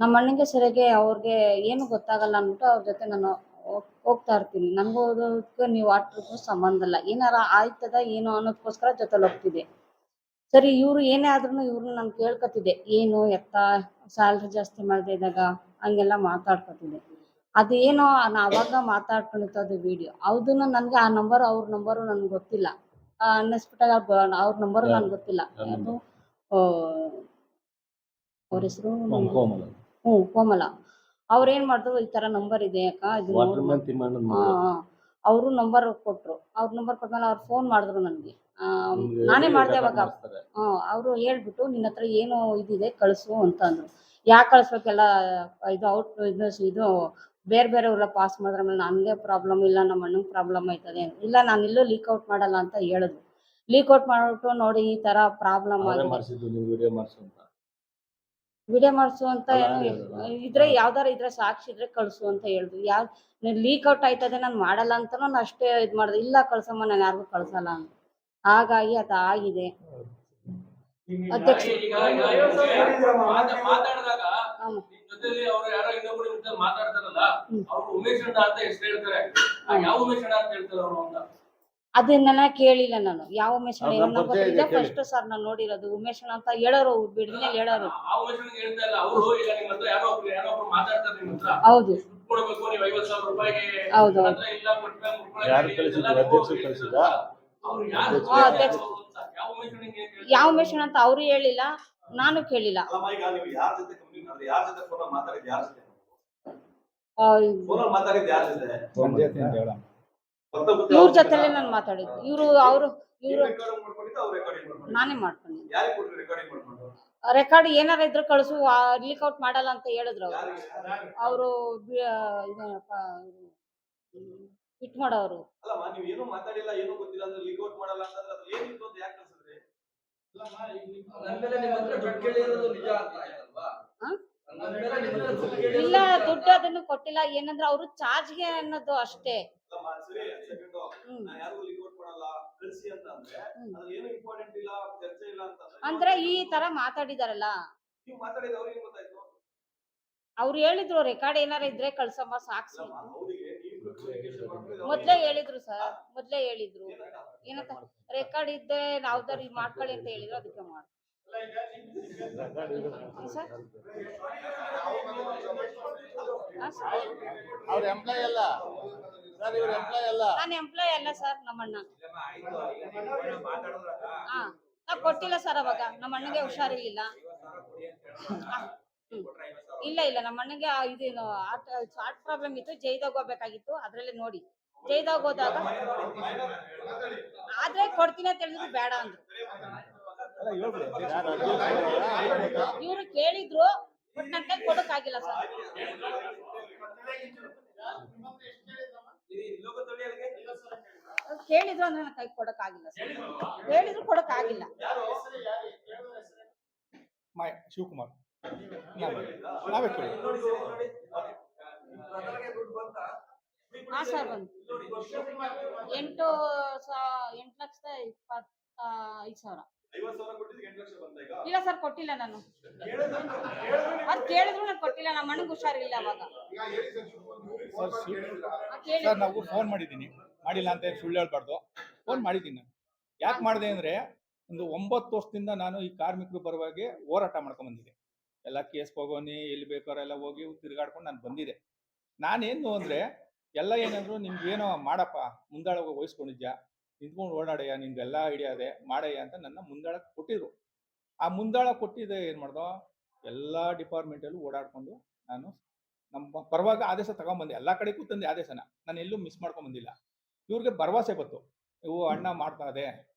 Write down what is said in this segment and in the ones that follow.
ನಮ್ಮ ಅಣ್ಣಂಗೆ ಸರಿಯಾಗಿ ಅವ್ರಿಗೆ ಏನು ಗೊತ್ತಾಗಲ್ಲ ಅಂದ್ಬಿಟ್ಟು ಅವ್ರ ಜೊತೆ ನಾನು ಹೋಗ್ತಾ ಇರ್ತೀನಿ. ನನಗೂ ಅದಕ್ಕೂ ನೀವು ಆಟಕ್ಕೂ ಸಂಬಂಧ ಇಲ್ಲ. ಏನಾರ ಆಯ್ತದ ಏನೋ ಅನ್ನೋದಕ್ಕೋಸ್ಕರ ಜೊತೆಲಿ ಹೋಗ್ತಿದ್ದೆ. ಸರಿ ಇವ್ರು ಏನೇ ಆದ್ರೂ ಇವ್ರನ್ನ ನಾನು ಕೇಳ್ಕೊತಿದ್ದೆ. ಏನು ಎತ್ತ ಸ್ಯಾಲ್ರಿ ಜಾಸ್ತಿ ಮಾಡದೆ ಇದ್ದಾಗ ಹಂಗೆಲ್ಲ ಮಾತಾಡ್ಕೊತಿದ್ದೆ. ಅದೇನೋ ನಾ ಅವಾಗ ಮಾತಾಡ್ಕೊಂಡಿತ್ತು ಅದು ವಿಡಿಯೋ ಅದನ್ನ ನನಗೆ ಆ ನಂಬರ್ ಅವ್ರ ನಂಬರು ನನ್ಗೆ ಗೊತ್ತಿಲ್ಲ. ಅನ್ನಿಸ್ಬಿಟ್ಟಾಗ ಅವ್ರ ನಂಬರು ನನ್ಗೆ ಗೊತ್ತಿಲ್ಲ. ಅದು ಅವ್ರ ಹೆಸರು? ಹ್ಞೂ ಕೋಮಲ. ಅವ್ರು ಏನ್ ಮಾಡಿದ್ರು ಈ ತರ ನಂಬರ್ ಇದೆ ಅಕ್ಕ ಇದು ವಾಟರ್ ಮ್ಯಾನ್ ತಿಮ್ಮಣ್ಣನ ಅವರು ನಂಬರ್ ಕೊಟ್ರು. ಅವ್ರ ನಂಬರ್ ಕೊಟ್ಮೇಲೆ ಅವ್ರು ಫೋನ್ ಮಾಡಿದ್ರು ನನಗೆ. ನಾನೇ ಮಾಡ್ದೆ ಅವಾಗ ಅವರು ಹೇಳ್ಬಿಟ್ಟು ನಿನ್ನ ಹತ್ರ ಏನು ಇದಿದೆ ಕಳಿಸು ಅಂತ ಅಂದ್ರು. ಯಾಕೆ ಕಳಿಸ್ಬೇಕೆಲ್ಲ ಇದು ಔಟ್ ಇದು ಇದು ಬೇರೆ ಬೇರೆಯವರೆಲ್ಲ ಪಾಸ್ ಮಾಡಿದ್ರ ಮೇಲೆ ನನಗೆ ಪ್ರಾಬ್ಲಮ್ ಇಲ್ಲ ನಮ್ಮ ಅಣ್ಣಂಗೆ ಪ್ರಾಬ್ಲಮ್ ಆಯ್ತದೆ ಇಲ್ಲ ನಾನು ಇಲ್ಲೂ ಲೀಕ್ ಔಟ್ ಮಾಡಲ್ಲ ಅಂತ ಹೇಳಿದ್ರು. ಲೀಕ್ ಔಟ್ ಮಾಡ್ಬಿಟ್ಟು ನೋಡಿ ಈ ತರ ಪ್ರಾಬ್ಲಮ್ ಆಗಿದೆ. ವಿಡಿಯೋ ಮಾಡಿಸು ಅಂತ ಏನು. ಇದ್ರೆ ಯಾವ್ದಾರ ಇದ್ರೆ ಸಾಕ್ಷಿ ಇದ್ರೆ ಕಳ್ಸು ಅಂತ ಹೇಳಿದ್ರು. ಯಾವ ಲೀಕ್ ಔಟ್ ಆಯ್ತದೆ ನಾನು ಮಾಡಲ್ಲ ಅಂತ ನಾನು ಅಷ್ಟೇ ಇದು ಮಾಡಿದೆ. ಇಲ್ಲ ಕಳ್ಸಮ್ಮ ನಾನು ಯಾರಿಗೂ ಕಳ್ಸಲ್ಲ ಅಂತ. ಹಾಗಾಗಿ ಅದು ಆಗಿದೆ. ಅಧ್ಯಕ್ಷ ಮಾತಾಡ್ತಾರಲ್ಲ. ಅವ್ರು ಉಮೇಶ್ ಅಂತ ಹೇಳ್ತಾರೆ. ಯಾವ ಉಮೇಶ್ ಅಂತ ಹೇಳ್ತಾರೆ ಅವ್ರು ಅಂತ? ಅದನ್ನ ಕೇಳಿಲ್ಲ ನಾನು. ಯಾವ ಉಮೇಶ್. ಫಸ್ಟ್ ಸರ್ ನಾನು ನೋಡಿರೋದು ಉಮೇಶ್ ಅಂತ ಹೇಳೋರು ಬಿಡ್ಮೇಲೆ ಹೇಳೋರು? ಆ ಉಮೇಶ್ ಹೇಳ್ತಾ ಇಲ್ಲ. ಅವರು ಈಗ ನಿಮ್ ಹತ್ರ ಒಬ್ರು ಯಾರೋ ಒಬ್ರು ಮಾತಾಡ್ತಾರೆ ನಿಮ್ ಹೌದು. ದುಡ್ಡು ಕೊಡ್ಬೇಕು ನೀವು ಐವತ್ ರೂಪಾಯಿಗೆ ಹೌದು. ಯಾವ ಉಮೇಶ್ ಅಂತ ಅವರು ಹೇಳಿಲ್ಲ ನಾನು ಕೇಳಿಲ್ಲ. ಅಲ್ಲಮ್ಮ ಈಗ ನೀವು ಯಾರ ಜೊತೆ ಕಮ್ಯುನಿಕೇಟ್ ಮಾಡಿದ್ರೆ? ಯಾರ ಜೊತೆ ಫೋನ್ ಮಾತಾಡಿದ್ ಇವ್ರ ಜೊತೆಲೆ ನಾನು ಮಾತಾಡಿದ್ದು. ಇವರು ಅವರು ಇವರು ರೆಕಾರ್ಡಿಂಗ್ ಮಾಡ್ಕೊಂಡಿದ್ದು ಅವ್ರು ರೆಕಾರ್ಡಿಂಗ್ ಮಾಡ್ಕೊಂಡು ನಾನೇ ಮಾಡ್ಕೊಂಡಿದ್ದೆ. ರೆಕಾರ್ಡ್ ಏನಾರ ಇದ್ರೆ ಕಳಿಸು ಲೀಕ್ ಔಟ್ ಮಾಡಲ್ಲ ಅಂತ ಹೇಳಿದ್ರು ಅವರು. ಫಿಟ್ ಮಾಡೋರು. ಅಲ್ಲಮ್ಮ ನೀವು ಏನು ಮಾತಾಡಿಲ್ಲ ಇಲ್ಲ. ದುಡ್ಡು ಅದನ್ನು ಕೊಟ್ಟಿಲ್ಲ ಏನಂದ್ರೆ ಅವರು ಚಾರ್ಜ್ಗೆ ಅನ್ನೋದು ಅಷ್ಟೇ ಅಂದ್ರೆ ಈ ತರ ಮಾತಾಡಿದಾರಲ್ಲ ಅವ್ರು ಹೇಳಿದ್ರು, ರೆಕಾರ್ಡ್ ಏನಾರ ಇದ್ರೆ ಕಳ್ಸಮ್ಮ, ಸಾಕ್ಸಿ ಮೊದ್ಲೇ ಹೇಳಿದ್ರು ಸರ್, ಮೊದ್ಲೇ ಹೇಳಿದ್ರು ಏನಂತ? ರೆಕಾರ್ಡ್ ಇದ್ದೆ ಯಾವ್ದಾರು ಮಾಡ್ಕೊಳ್ಳಿ ಅಂತ ಹೇಳಿದ್ರು, ಅದಕ್ಕೆ ಮಾಡಿ. ಅವ್ರ ಎಂಪ್ಲಾಯ್ ಅಲ್ಲ? ಸರ್ ಇವ್ರ ಎಂಪ್ಲಾಯ್ ಅಲ್ಲ? ನಾನು ಎಂಪ್ಲಾಯ್ ಅಲ್ಲ ಸರ್ ನಮ್ಮಣ್ಣ. ಹಾ. ನಾ ಕೊಟ್ಟಿಲ್ಲ ಸರ್ ಅವಾಗ. ನಮ್ಮ ಅಣ್ಣಗೆ ಹುಷಾರಿರ್ಲಿಲ್ಲ ಇಲ್ಲ ಇಲ್ಲ. ನಮ್ಮ ಅಣ್ಣಗೆ ಇದೇನು ಇದು ಹಾರ್ಟ್ ಪ್ರಾಬ್ಲಮ್ ಇತ್ತು. ಜೈದಾಗ ಹೋಗ್ಬೇಕಾಗಿತ್ತು. ಅದ್ರಲ್ಲಿ ನೋಡಿ. ಜೈದಾಗ ಹೋದಾಗ ಆದ್ರೆ ಕೊಡ್ತೀನಿ ಅಂತ ಹೇಳಿದ್ರು ಬೇಡ ಅಂದ್ರು. ಇವ್ರು ಕೇಳಿದ್ರು ಬಟ್ ನನ್ ಕೈ ಕೊಡಕ್ಕಾಗಿಲ್ಲ ಸರ್? ಕೇಳಿದ್ರು ಅಂದ್ರೆ ನನ್ನ ಕೈ ಕೊಡಕ್ಕಾಗಿಲ್ಲ ಸರ್. ಹೇಳಿದ್ರು ಕೊಡಕ್ಕಾಗಿಲ್ಲ ಆಗಿಲ್ಲ. ಶಿವಕುಮಾರ್. ನಾವೇ ಬಂತಾ? ಹಾ ಸರ್ ಬಂತು ಎಂಟು ಎಂಟು ಲಕ್ಷದ ಇಪ್ಪತ್ತ ಐದು ಸಾವಿರ. ಇಲ್ಲ ಸರ್ ಕೊಟ್ಟಿಲ್ಲ ನಾನು. ಅದ್ ಕೇಳಿದ್ರು ನಾನು ಕೊಟ್ಟಿಲ್ಲ ನಮ್ಮ ಅಣ್ಣಂಗೆ ಹುಷಾರಿಲ್ಲ ಅವಾಗ. ಸರ್ ಕೇಳಿ. ಸರ್ ನಾವು ಫೋನ್ ಮಾಡಿದ್ದೀನಿ. ಮಾಡಿಲ್ಲ ಅಂತ ಸುಳ್ಳು ಹೇಳ್ಬಾರ್ದು. ಫೋನ್ ಮಾಡಿದ್ದೀನಿ. ನಾನು ಯಾಕೆ ಮಾಡಿದೆ ಅಂದ್ರೆ ಒಂದು ಒಂಬತ್ತು ವರ್ಷದಿಂದ ನಾನು ಈ ಕಾರ್ಮಿಕರು ಪರವಾಗಿ ಹೋರಾಟ ಮಾಡ್ಕೊಂಡ್ ಬಂದಿದೆ ಎಲ್ಲ ಕೇಸ್ ಹೋಗೋನಿ ಎಲ್ಲಿ ಬೇಕಾರೆಲ್ಲ ಹೋಗಿ ತಿರುಗಾಡ್ಕೊಂಡು ನಾನು ಬಂದಿದೆ ನಾನೇನು ಅಂದ್ರೆ ಎಲ್ಲ ಏನಂದ್ರು ನಿಮ್ಗೇನೋ ಮಾಡಪ್ಪ ಮುಂದಾಳಗೆ ವಹಿಸ್ಕೊಂಡಿದ್ಯಾ? ನಿಂತ್ಕೊಂಡು ಓಡಾಡಯ್ಯ ನಿನ್ಗೆಲ್ಲ ಐಡಿಯಾ ಇದೆ, ಮಾಡಯ್ಯ ಅಂತ ನನ್ನ ಮುಂದಾಳ ಕೊಟ್ಟಿದ್ರು. ಆ ಮುಂದಾಳ ಕೊಟ್ಟಿದ್ದೆ ಏನು ಮಾಡ್ದೋ? ಎಲ್ಲ ಡಿಪಾರ್ಟ್ಮೆಂಟಲ್ಲೂ ಓಡಾಡ್ಕೊಂಡು ನಾನು ನಮ್ಮ ಪರವಾಗಿ ಆದೇಶ ತಗೊಂಬಂದೆ ಎಲ್ಲ ಕಡೆಗೂ ತಂದೆ ಆದೇಶನ. ನಾನು ಎಲ್ಲೂ ಮಿಸ್ ಮಾಡ್ಕೊಂಡ್ ಬಂದಿಲ್ಲ. ಇವ್ರಿಗೆ ಭರವಸೆ ಗೊತ್ತು ಇವು ಅಣ್ಣ ಮಾಡ್ತಾ ಇದೆ.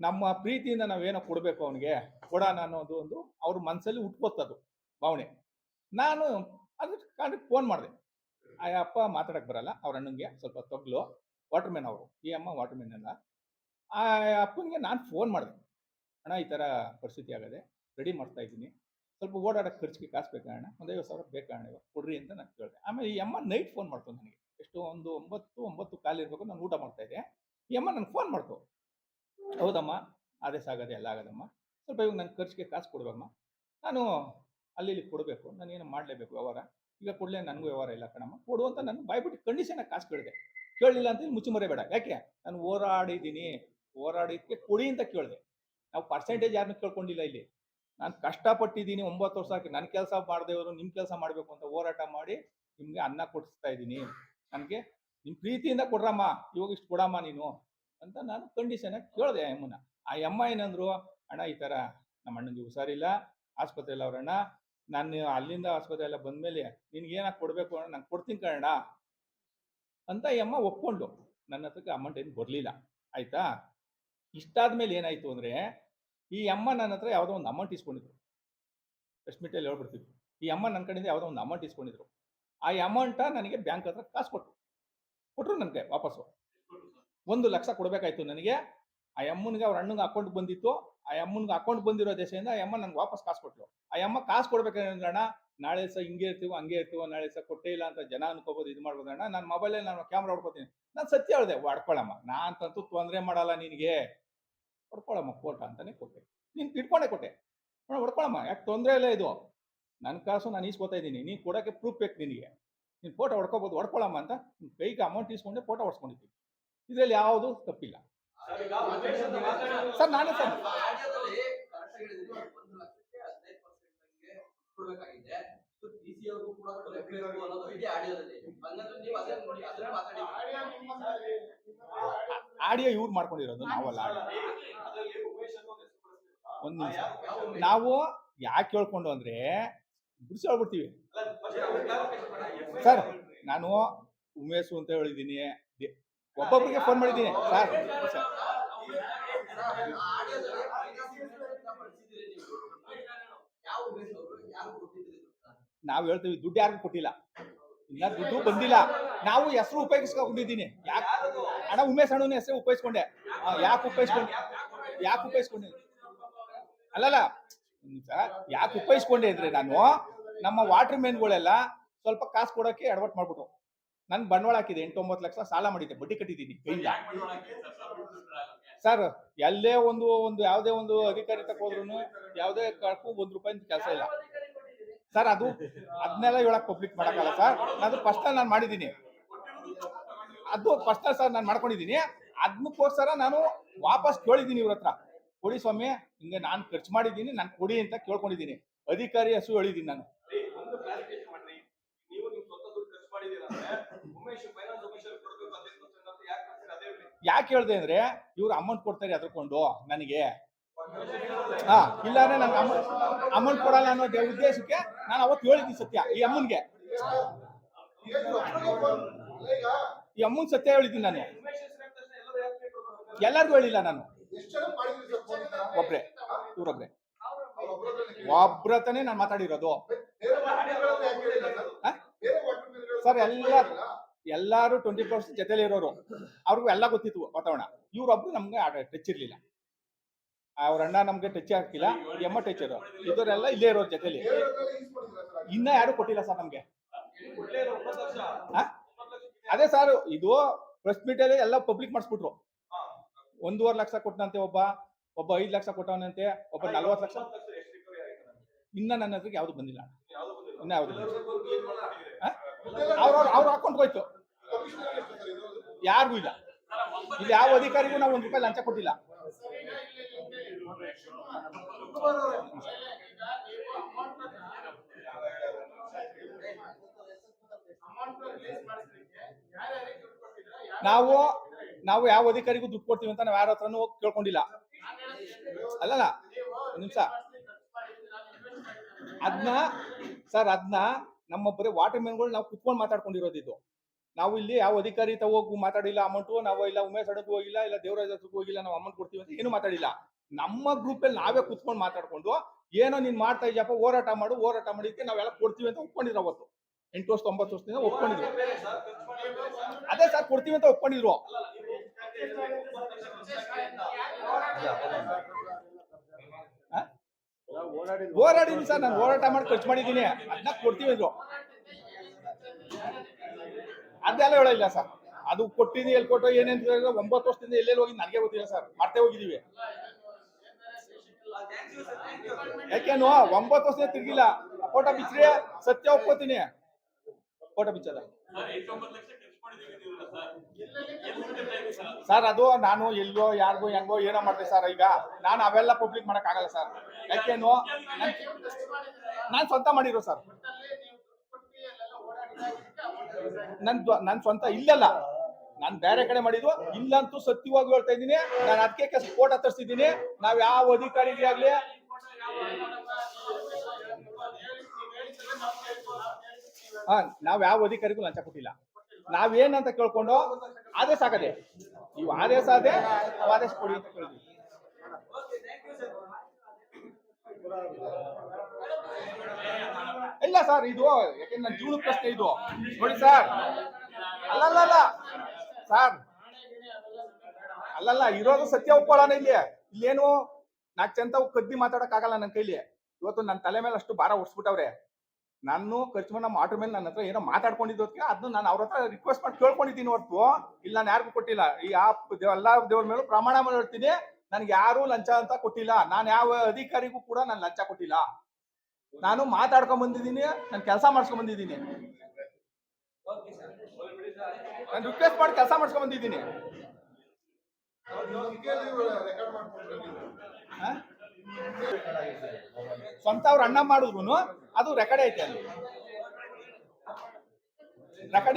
ನಮ್ಮ ಪ್ರೀತಿಯಿಂದ ನಾವೇನೋ ಕೊಡಬೇಕು ಅವನಿಗೆ. ಕೊಡೋಣ ಅನ್ನೋದು ಒಂದು ಅವ್ರ ಮನಸ್ಸಲ್ಲಿ ಅದು ಭಾವನೆ. ನಾನು ಅದಕ್ಕೆ ಫೋನ್ ಮಾಡಿದೆ. ಆ ಅಪ್ಪ ಮಾತಾಡಕ್ಕೆ ಬರಲ್ಲ. ಅವ್ರ ಅಣ್ಣಂಗೆ ಸ್ವಲ್ಪ ತೊಗ್ಲು. ವಾಟರ್ ಮ್ಯಾನ್ ಅವರು, ಈ ಅಮ್ಮ ವಾಟರ್ ಮ್ಯಾನ್ ಅಲ್ಲ. ಆ ಅಪ್ಪನಿಗೆ ನಾನು ಫೋನ್ ಮಾಡಿದೆ. ಅಣ್ಣ, ಈ ಥರ ಪರಿಸ್ಥಿತಿ ಆಗದೆ ರೆಡಿ ಮಾಡ್ತಾ ಇದ್ದೀನಿ. ಸ್ವಲ್ಪ ಓಡಾಡೋಕ್ಕೆ ಖರ್ಚಿಗೆ ಕಾಸು ಬೇಕಾ ಅಣ್ಣ? ಒಂದು ಐವತ್ತು ಸಾವಿರ ಬೇಕಾ ಅಣ್ಣ ಇವಾಗ? ಕೊಡ್ರಿ ಅಂತ ನಾನು ಕೇಳಿದೆ. ಆಮೇಲೆ ಈ ಅಮ್ಮ ನೈಟ್ ಫೋನ್ ಮಾಡ್ತು ನನಗೆ. ಎಷ್ಟು ಒಂದು ಒಂಬತ್ತು ಒಂಬತ್ತು ಕಾಲು ಇರಬೇಕು, ನಾನು ಊಟ ಮಾಡ್ತಾ ಇದ್ದೆ. ಈ ಅಮ್ಮ ನನಗೆ ಫೋನ್ ಮಾಡ್ತು. ಹೌದಮ್ಮ ಅದೇ ಆಗದೆ ಎಲ್ಲ ಆಗದಮ್ಮ. ಸ್ವಲ್ಪ ಇವಾಗ ನನ್ನ ಖರ್ಚಿಗೆ ಕಾಸು ಕೊಡ್ಬೇಕಮ್ಮ. ನಾನು ಅಲ್ಲಿ ಇಲ್ಲಿ ಕೊಡಬೇಕು. ನಾನು ಏನು ಮಾಡಲೇಬೇಕು ವ್ಯವಹಾರ? ಈಗ ಕೊಡಲೇ ನನಗೂ ವ್ಯವಹಾರ ಇಲ್ಲ ಕಣಮ್ಮ. ಕೊಡು ಅಂತ ನಾನು ಬಾಯ್ಬಿಟ್ಟು ಕಂಡೀಷನಾಗಿ ಕಾಸು ಕೇಳಿದೆ. ಕೇಳಲಿಲ್ಲ ಅಂತ ಮುಚ್ಚಿ ಮರಿಬೇಡ. ಯಾಕೆ? ನಾನು ಹೋರಾಡಿದ್ದೀನಿ. ಹೋರಾಡಿದ್ದಕ್ಕೆ ಕೊಡಿ ಅಂತ ಕೇಳಿದೆ. ನಾವು ಪರ್ಸೆಂಟೇಜ್ ಯಾರನ್ನೂ ಕೇಳ್ಕೊಂಡಿಲ್ಲ ಇಲ್ಲಿ. ನಾನು ಕಷ್ಟಪಟ್ಟಿದ್ದೀನಿ ಒಂಬತ್ತು ವರ್ಷ ಹಾಕಿ ನನ್ನ ಕೆಲಸ ಇವರು ನಿಮ್ಮ ಕೆಲಸ ಮಾಡಬೇಕು ಅಂತ ಹೋರಾಟ ಮಾಡಿ ನಿಮಗೆ ಅನ್ನ ಕೊಡಿಸ್ತಾ ಇದ್ದೀನಿ. ನನಗೆ ನಿಮ್ಮ ಪ್ರೀತಿಯಿಂದ ಕೊಡ್ರಮ್ಮ. ಇವಾಗ ಇಷ್ಟು ಕೊಡಮ್ಮ ನೀನು ಅಂತ ನಾನು ಕಂಡೀಷನ್ ಕೇಳಿದೆ ಆ ಅಮ್ಮನ ಆ ಅಮ್ಮ ಏನಂದ್ರು, ಅಣ್ಣ, ಈ ಥರ ನಮ್ಮ ಅಣ್ಣನಿಗೆ ಹುಷಾರಿಲ್ಲ. ಆಸ್ಪತ್ರೆಯಲ್ಲಿ ಅವ್ರಣ್ಣ. ನಾನು ಅಲ್ಲಿಂದ ಆಸ್ಪತ್ರೆ ಎಲ್ಲ ಬಂದಮೇಲೆ ನಿನ್ಗೆ ಕೊಡಬೇಕು ಅಣ್ಣ? ನಾನು ಕೊಡ್ತೀನಿ ಕಣ ಅಂತ ಈ ಅಮ್ಮ ಒಪ್ಕೊಂಡು, ನನ್ನ ಹತ್ರಕ್ಕೆ ಅಮೌಂಟ್ ಏನು ಬರಲಿಲ್ಲ. ಆಯ್ತಾ? ಇಷ್ಟಾದ್ಮೇಲೆ ಏನಾಯಿತು ಅಂದರೆ, ಈ ಅಮ್ಮ ನನ್ನ ಹತ್ರ ಯಾವುದೋ ಒಂದು ಅಮೌಂಟ್ ಇಸ್ಕೊಂಡಿದ್ರು. ಪ್ರೆಸ್ ಮೀಟಲ್ಲಿ ಹೇಳ್ಬಿಡ್ತೀವಿ. ಈ ಅಮ್ಮ ನನ್ನ ಕಡೆಯಿಂದ ಯಾವುದೋ ಒಂದು ಅಮೌಂಟ್ ಇಸ್ಕೊಂಡಿದ್ರು. ಆ ಅಮೌಂಟ ನನಗೆ ಬ್ಯಾಂಕ್ ಹತ್ರ ಕಾಸು ಕೊಟ್ಟರು ಕೊಟ್ಟರು ನನಗೆ ವಾಪಸ್ಸು. ಒಂದು ಲಕ್ಷ ಕೊಡಬೇಕಾಯ್ತು ನನಗೆ. ಆ ಅಮ್ಮನಿಗೆ ಅವ್ರ ಅಣ್ಣಂಗೆ ಅಕೌಂಟ್ ಬಂದಿತ್ತು. ಆ ಅಮ್ಮನಿಗೆ ಅಕೌಂಟ್ ಬಂದಿರೋ ದೇಶದಿಂದ ಆ ಅಮ್ಮ ನನಗೆ ವಾಪಸ್ ಕಾಸು ಕೊಟ್ಟರು ಆ ಅಮ್ಮ ಕಾಸು ಕೊಡ್ಬೇಕಂದ್ರೆ ಅಣ್ಣ ನಾಳೆ ಸಹ ಹಿಂಗೆ ಇರ್ತೀವೋ, ಹಂಗೆ ಇರ್ತೀವೋ, ನಾಳೆ ಸಹ ಕೊಟ್ಟೇ ಇಲ್ಲ ಅಂತ ಜನ ಅನ್ಕೋಬೋದು, ಇದು ಮಾಡ್ಬೋದು. ಅಣ್ಣ, ನಾನು ಮೊಬೈಲಲ್ಲಿ ನಾನು ಕ್ಯಾಮ್ರಾ ಹೊಡ್ಕೋತೀನಿ. ನಾನು ಸತ್ಯ ಹೇಳಿದೆ, ಹೊಡ್ಕೊಳಮ್ಮ ನಾನಂತೂ ತೊಂದರೆ ಮಾಡಲ್ಲ ನಿನಗೆ. ಹೊಡ್ಕೊಳಮ್ಮ ಫೋಟೋ ಅಂತಾನೆ ಕೊಟ್ಟೆ. ನೀನು ಇಟ್ಕೊಂಡೆ ಕೊಟ್ಟೆ. ನೋಡ ಹೊಡ್ಕೊಳಮ್ಮ, ಯಾಕೆ ತೊಂದರೆ ಇಲ್ಲ ಇದು? ನನ್ನ ಕಾಸು ನಾನು ಈಸ್ಕೊತಾ ಇದ್ದೀನಿ, ನೀನು ಕೊಡೋಕ್ಕೆ ಪ್ರೂಫ್ ಬೇಕು ನಿನಗೆ. ನೀನು ಫೋಟೋ ಹೊಡ್ಕೋಬೋದು, ಹೊಡ್ಕೊಳಮ್ಮ ಅಂತ ಕೈಗೆ ಅಮೌಂಟ್ ಇಸ್ಕೊಂಡೆ ಫೋಟೋ ಹೊಡ್ಸ್ಕೊಂಡಿದ್ದೀನಿ. ಇದರಲ್ಲಿ ಯಾವುದು ತಪ್ಪಿಲ್ಲ. ಸರ್, ನಾನೇ ಸರ್. ಕೂಡ ಅನ್ನೋದು ಆಡಿಯೋದಲ್ಲಿ ಹಂಗಂದ್ರೆ ನೀವು ಅದೇ ನೋಡಿ ಅದನ್ನ ಮಾತಾಡಿ ಆಡಿಯೋ ಇವ್ರು ಮಾಡ್ಕೊಂಡಿರೋದು ನಾವಲ್ಲ ಒಂದು ನಿಮಿಷ? ನಾವು ಯಾಕೆ ಹೇಳ್ಕೊಂಡು ಅಂದ್ರೆ ಬಿಡಿಸಿ ಹೇಳ್ಬಿಡ್ತೀವಿ ಸರ್ ನಾನು ಉಮೇಶು ಅಂತ ಹೇಳಿದ್ದೀನಿ ಒಬ್ಬೊಬ್ಬರಿಗೆ ಒಬ್ಬೊಬ್ರಿಗೆ ಫೋನ್ ಮಾಡಿದ್ದೀನಿ ಸರ್ ಸರ್ ಆಡಿಯೋದಲ್ಲಿ ಬಳಸಿದ್ದೀರಿ ನೀವು ಯಾವ ಉಮೇಶ್ ಅವರು ಯಾರು ಕೊಟ್ಟಿದ್ದೀರಿ ಅಂತ ನಾವು ಹೇಳ್ತೀವಿ, ದುಡ್ಡು ಯಾರಿಗೂ ಕೊಟ್ಟಿಲ್ಲ. ಇಲ್ಲ ದುಡ್ಡು ಬಂದಿಲ್ಲ. ನಾವು ಹೆಸರು ಉಪಯೋಗಿಸ್ಕೊಂಡಿದ್ದೀನಿ ಯಾಕೆ? ಅಣ್ಣ ಉಮೇಶ್ ಅಣ್ಣನ ಹೆಸರು ಉಪಯೋಗಿಸ್ಕೊಂಡೆ. ಯಾಕೆ ಉಪಯೋಗಿಸ್ಕೊಂಡೆ? ಯಾಕೆ ಉಪಯೋಗಿಸ್ಕೊಂಡೆ? ಅಲ್ಲಲ್ಲ ಯಾಕೆ ಉಪಯೋಗಿಸ್ಕೊಂಡೆ ಅಂದ್ರೆ ನಾನು ನಮ್ಮ ವಾಟರ್ ಮೇನ್ಗಳೆಲ್ಲ ಸ್ವಲ್ಪ ಕಾಸು ಕೊಡೋಕೆ ಎಡವಟ್ ಮಾಡ್ಬಿಟ್ರು. ನನ್ ಬಂಡವಾಳ ಹಾಕಿದೆ ಎಂಟು ಒಂಬತ್ತು ಲಕ್ಷ ಸಾಲ ಮಾಡಿದ್ದೆ, ಬಡ್ಡಿ ಕಟ್ಟಿದ್ದೀನಿ ಕೈಯಿಂದ. ಸರ್? ಎಲ್ಲೇ ಒಂದು ಒಂದು ಯಾವುದೇ ಒಂದು ಅಧಿಕಾರಿ ತಕ ಹೋದ್ರು ಯಾವುದೇ ಕಾರಣಕ್ಕೂ ಒಂದ್ ರೂಪಾಯಿ ಕೆಲಸ ಇಲ್ಲ. ಸರ್ ಅದು ಅದನ್ನೆಲ್ಲ ಹೇಳಕ್ ಪಬ್ಲಿಕ್ ಮಾಡಕ್ಕಲ್ಲ ಸರ್ ಅದು ಫಸ್ಟ್ ನಾನು ಮಾಡಿದ್ದೀನಿ. ಅದು ಫಸ್ಟ್ ಸರ್ ನಾನು ಮಾಡ್ಕೊಂಡಿದ್ದೀನಿ. ಅದಕ್ಕೋಸ್ಕರ ನಾನು ವಾಪಸ್ ಕೇಳಿದ್ದೀನಿ ಇವ್ರ ಹತ್ರ. ಕೊಡಿ ಸ್ವಾಮಿ, ಹಿಂಗೆ ನಾನು ಖರ್ಚು ಮಾಡಿದ್ದೀನಿ, ನಾನು ಕೊಡಿ ಅಂತ ಕೇಳ್ಕೊಂಡಿದ್ದೀನಿ. ಅಧಿಕಾರಿ ಹಸು ಹೇಳಿದ್ದೀನಿ ನಾನು. ಯಾಕೆ ಹೇಳ್ದೆ ಅಂದ್ರೆ ಇವ್ರು ಅಮೌಂಟ್ ಕೊಡ್ತಾರೆ ಅದ್ರಕೊಂಡು ನನಗೆ. ಹಾ ಇಲ್ಲಾಂದ್ರೆ ನಂಗೆ ಅಮೌಂಟ್ ಅಮೌಂಟ್ ಕೊಡಲ್ಲ ಅನ್ನೋ ಉದ್ದೇಶಕ್ಕೆ ನಾನು ಅವತ್ತು ಹೇಳಿದ್ದೀನಿ ಸತ್ಯ, ಈ ಅಮ್ಮನ್ಗೆ. ಈ ಅಮ್ಮನ್ ಸತ್ಯ ಹೇಳಿದ್ದೀನಿ ನಾನು? ಎಲ್ಲರಿಗೂ ಹೇಳಿಲ್ಲ ನಾನು. ಒಬ್ರೆ ಇವ್ರೊಬ್ರೆ ಒಬ್ರತನೇ ನಾನು ಮಾತಾಡಿರೋದು? ಸರ್, ಎಲ್ಲ, ಎಲ್ಲಾರು ಟ್ವೆಂಟಿ ಪರ್ಸೆಂಟ್ ಜೊತೆಲಿ ಇರೋರು ಅವ್ರಿಗೂ ಎಲ್ಲ ಗೊತ್ತಿತ್ತು ವಾತಾವರಣ. ಇವ್ರೊಬ್ರು ನಮ್ಗೆ ಟಚ್ ಇರ್ಲಿಲ್ಲ ಅವ್ರ ಅಣ್ಣ ನಮ್ಗೆ ಟಚ್ ಆಗ್ತಿಲ್ಲ ಎಮ್ಮ ಟಚ್ ಇರೋ ಇದರೆಲ್ಲ ಇಲ್ಲೇ ಇರೋ ಜೊತೆಲಿ. ಇನ್ನ ಯಾರು ಕೊಟ್ಟಿಲ್ಲ ಸರ್ ನಮ್ಗೆ. ಅದೇ ಸರ್ ಇದು ಪ್ರೆಸ್ ಮೀಟ್ ಅಲ್ಲಿ ಎಲ್ಲ ಪಬ್ಲಿಕ್ ಮಾಡಿಸ್ಬಿಟ್ರು. ಒಂದೂವರೆ ಲಕ್ಷ ಕೊಟ್ಟನಂತೆ ಒಬ್ಬ ಒಬ್ಬ ಐದು ಲಕ್ಷ ಕೊಟ್ಟವನಂತೆ ಒಬ್ಬ ನಲ್ವತ್ತು ಲಕ್ಷ? ಇನ್ನ ನನ್ನ ಹತ್ರಕ್ಕೆ ಯಾವ್ದು ಬಂದಿಲ್ಲ. ಇನ್ನ ಯಾವ್ದು? ಅವ್ರ ಅವ್ರ ಅಕೌಂಟ್ ಹೋಯ್ತು. ಯಾರಿಗೂ ಇಲ್ಲ. ಇಲ್ಲಿ ಯಾವ ಅಧಿಕಾರಿಗೂ ನಾವು ಒಂದ್ ರೂಪಾಯಿ ಲಂಚ ಕೊಟ್ಟಿಲ್ಲ. ನಾವು ನಾವು ಯಾವ ಅಧಿಕಾರಿಗೂ ದುಡ್ಡು ಕೊಡ್ತೀವಿ ಅಂತ ನಾವು ಯಾರ ಹತ್ರನೂ ಕೇಳ್ಕೊಂಡಿಲ್ಲ. ಅಲ್ಲಲ್ಲ ನಿಮಿಷ. ಅದನ್ನ ಸರ್ ಅದನ್ನ ನಮ್ಮ ಬರೀ ವಾಟರ್ ಮೆನ್ಗಳು ನಾವು ಕುತ್ಕೊಂಡು ಮಾತಾಡ್ಕೊಂಡಿರೋದು ಇದು. ನಾವು ಇಲ್ಲಿ ಯಾವ ಅಧಿಕಾರಿ ಹೋಗಿ ಮಾತಾಡಿಲ್ಲ, ಅಮೌಂಟು, ನಾವು ಇಲ್ಲ ಉಮೇಶ್ ಅಡಕ್ಕೂ ಹೋಗಿಲ್ಲ, ಇಲ್ಲ ದೇವರಾಜ್ ಹತ್ರಕ್ಕೂ ಹೋಗಿಲ್ಲ, ನಾವು ಅಮೌಂಟ್ ಕೊಡ್ತೀವಿ ಅಂತ ಏನು ಮಾತಾಡಿಲ್ಲ. ನಮ್ಮ ಗ್ರೂಪಲ್ಲಿ ನಾವೇ ಕುತ್ಕೊಂಡು ಮಾತಾಡ್ಕೊಂಡು, ಏನೋ ನೀನ್ ಮಾಡ್ತಾ ಇದೆಯಪ್ಪ, ಹೋರಾಟ ಮಾಡು, ಹೋರಾಟ ಮಾಡಿದ್ಕೆ ನಾವೆಲ್ಲ ಕೊಡ್ತೀವಿ ಅಂತ ಒಪ್ಕೊಂಡಿದ್ರು ಅವತ್ತು. ಎಂಟು ವರ್ಷ ಒಂಬತ್ತು ವರ್ಷದಿಂದ ಒಪ್ಕೊಂಡಿದ್ರು. ಅದೇ ಸರ್, ಕೊಡ್ತೀವಿ ಅಂತ ಒಪ್ಕೊಂಡಿದ್ರು. ಹೋರಾಡಿದ್ವಿ ಸರ್, ನಾನು ಹೋರಾಟ ಮಾಡಿ ಖರ್ಚು ಮಾಡಿದ್ದೀನಿ. ಅದನ್ನ ಕೊಡ್ತೀವಿ ಅಂದ್ರು. ಅದೆಲ್ಲ ಹೇಳಿಲ್ಲ ಸರ್. ಅದು ಕೊಟ್ಟಿದ್ದೀನಿ ಎಲ್ಲಿ ಕೊಟ್ಟು ಏನೇನು ಒಂಬತ್ತು ವರ್ಷದಿಂದ ಎಲ್ಲೆಲ್ಲಿ ಹೋಗಿ ನನಗೆ ಗೊತ್ತಿಲ್ಲ ಸರ್. ಮರ್ತೇ ಹೋಗಿದೀವಿ ಯಾಕೆನು ಒಂಬತ್ತು ವರ್ಷ ತಿರುಗಿಲ್ಲ. ಫೋಟೋ ಬಿಚ್ಚ್ರಿ ಸತ್ಯ ಒಪ್ಕೋತೀನಿ. ಫೋಟೋ ಬಿಚ್ಚದ. ಸರ್, ಅದು? ನಾನು ಎಲ್ಲೋ ಯಾರಿಗೋ, ಹೆಂಗೋ ಏನೋ ಮಾಡ್ತೀನಿ ಸರ್ ಈಗ. ನಾನು ಅವೆಲ್ಲ ಪಬ್ಲಿಕ್ ಮಾಡಕ್ ಆಗಲ್ಲ ಸರ್. ಯಾಕೇನು ನಾನು ಸ್ವಂತ ಮಾಡಿರೋ ಸರ್. ನನ್ ನನ್ ಸ್ವಂತ ಇಲ್ಲಲ್ಲ. ನಾನು ಬೇರೆ ಕಡೆ ಮಾಡಿದ್ವು, ಇಲ್ಲಂತೂ ಸತ್ಯವಾಗಿ ಹೇಳ್ತಾ ಇದ್ದೀನಿ. ನಾನು ಅದಕ್ಕೆ ಕೆಲಸ ಫೋಟೋ ತರಿಸಿದ್ದೀನಿ ನಾವ್ ಯಾವ ಅಧಿಕಾರಿಗೆ ಆಗ್ಲಿ. ಹಾ, ನಾವ್ ಯಾವ ಅಧಿಕಾರಿಗೂ ಲಂಚ ಕೊಟ್ಟಿಲ್ಲ. ನಾವೇನಂತ ಕೇಳ್ಕೊಂಡು ಆದೇಶ ಆಗದೆ ನೀವು ಆದೇಶ ಆದೆ ನಾವ್ ಆದೇಶ ಕೊಡಿ ಅಂತ ಕೇಳಿದ್ವಿ. ಇಲ್ಲ ಸರ್, ಇದು ಯಾಕೆಂದ್ರೆ ನನ್ನ ಜೀವನ ಪ್ರಶ್ನೆ ಇದು. ನೋಡಿ ಸರ್. ಅಲ್ಲಲ್ಲ ಸರ್. ಅಲ್ಲಲ್ಲ, ಇರೋದು ಸತ್ಯ ಒಪ್ಕೊಳ್ಳೋಣ ಇಲ್ಲಿ ಇಲ್ಲೇನು, ನಾಕ್ ಚಂತ ಕದ್ದಿ ಮಾತಾಡಕ್ ಆಗಲ್ಲ ನನ್ನ ಕೈಲಿ. ಇವತ್ತು ನನ್ನ ತಲೆ ಮೇಲೆ ಅಷ್ಟು ಭಾರ ಹೊಡ್ಸ್ಬಿಟ್ಟವ್ರೆ ನಾನು ಖರ್ಚು ನಮ್ಮ ಆಟೋ ಮೇಲೆ ನನ್ನ ಹತ್ರ ಏನೋ ಮಾತಾಡ್ಕೊಂಡಿದ್ದಕ್ಕೆ ಅದನ್ನ ನಾನು ಅವ್ರ ಹತ್ರ ರಿಕ್ವೆಸ್ಟ್ ಮಾಡಿ ಕೇಳ್ಕೊಂಡಿದ್ದೀನಿ ಹೊರತು. ಇಲ್ಲಿ, ನಾನು ಯಾರಿಗೂ ಕೊಟ್ಟಿಲ್ಲ. ಈ ಆಪ್ ಎಲ್ಲ ದೇವ್ರ ಮೇಲೂ ಪ್ರಮಾಣ ಮಾಡಿ ಹೇಳ್ತೀನಿ. ನನ್ಗೆ ಯಾರು ಲಂಚ ಅಂತ ಕೊಟ್ಟಿಲ್ಲ. ನಾನು ಯಾವ ಅಧಿಕಾರಿಗೂ ಕೂಡ ನಾನು ಲಂಚ ಕೊಟ್ಟಿಲ್ಲ. ನಾನು ಮಾತಾಡ್ಕೊಂಡ್ ಬಂದಿದ್ದೀನಿ, ನಾನು ಕೆಲಸ ಮಾಡ್ಸ್ಕೊಂಡ್ ಬಂದಿದ್ದೀನಿ. ನಾನು ರಿಕ್ವೆಸ್ಟ್ ಮಾಡಿ ಕೆಲಸ ಮಾಡ್ಸ್ಕೊಂಡ್ ಬಂದಿದ್ದೀನಿ? ಸ್ವಂತ ಅವ್ರ ಅಣ್ಣ ಮಾಡಿದ್ರು ಅದು ರೆಕಾರ್ಡ್ ಐತೆ ಅಲ್ಲಿ ರೆಕಾರ್ಡ್